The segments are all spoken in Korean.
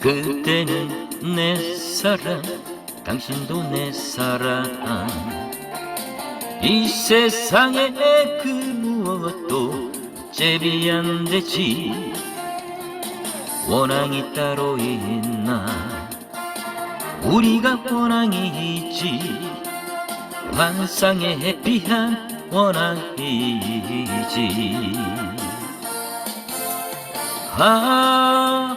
그때는 내 사랑 당신도 내 사랑. 이 세상에 그 무엇도 잽이 안 되지. 원앙이 따로 있나? 우리가 원앙이지. 환상의 해피한 원앙이지. 아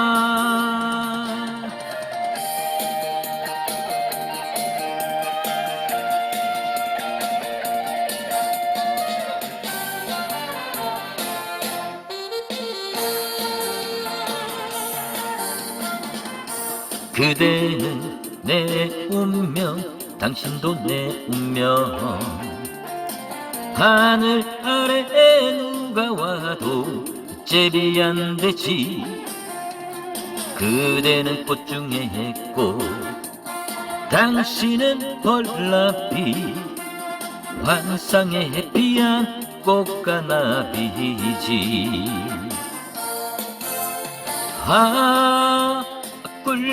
그대는 내 운명 당신도 내 운명. 하늘 아래 누가 와도 잽이 안 되지. 그대는 꽃 중에 꽃 당신은 벌나비. 환상의 해피한 꽃가나비지. 아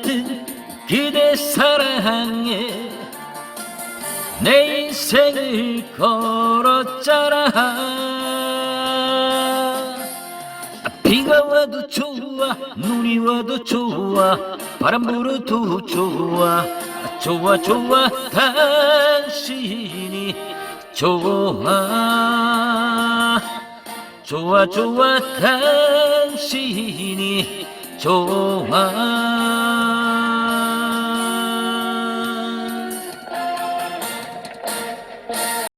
그대 사랑에 내 인생을 걸었잖아. 비가 와도 좋아 눈이 와도 좋아 바람 불어도 좋아 좋아 좋아 당신이 좋아. 좋아 좋아 당신이 좋아